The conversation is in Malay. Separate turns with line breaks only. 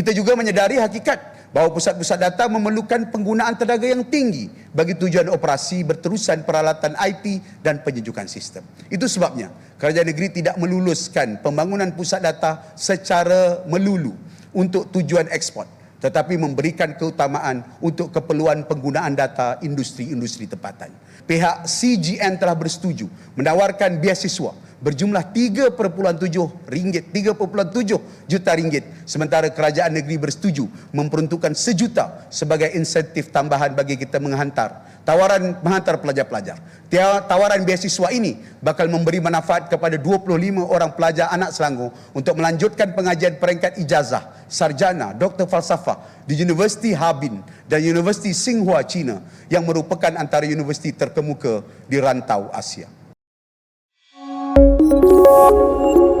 Kita juga menyedari hakikat bahawa pusat-pusat data memerlukan penggunaan tenaga yang tinggi bagi tujuan operasi berterusan peralatan IT dan penyejukan sistem. Itu sebabnya kerajaan negeri tidak meluluskan pembangunan pusat data secara melulu untuk tujuan ekspor tetapi memberikan keutamaan untuk keperluan penggunaan data industri-industri tempatan. Pihak CGN telah bersetuju menawarkan biasiswa berjumlah 3.7 ringgit 3.7 juta ringgit. Sementara kerajaan negeri bersetuju memperuntukkan sejuta sebagai insentif tambahan bagi kita menghantar tawaran menghantar pelajar-pelajar. Tawaran beasiswa ini bakal memberi manfaat kepada 25 orang pelajar anak Selangor untuk melanjutkan pengajian peringkat ijazah sarjana doktor falsafah di Universiti Harbin dan Universiti Tsinghua China yang merupakan antara universiti terkemuka di rantau Asia Thank you.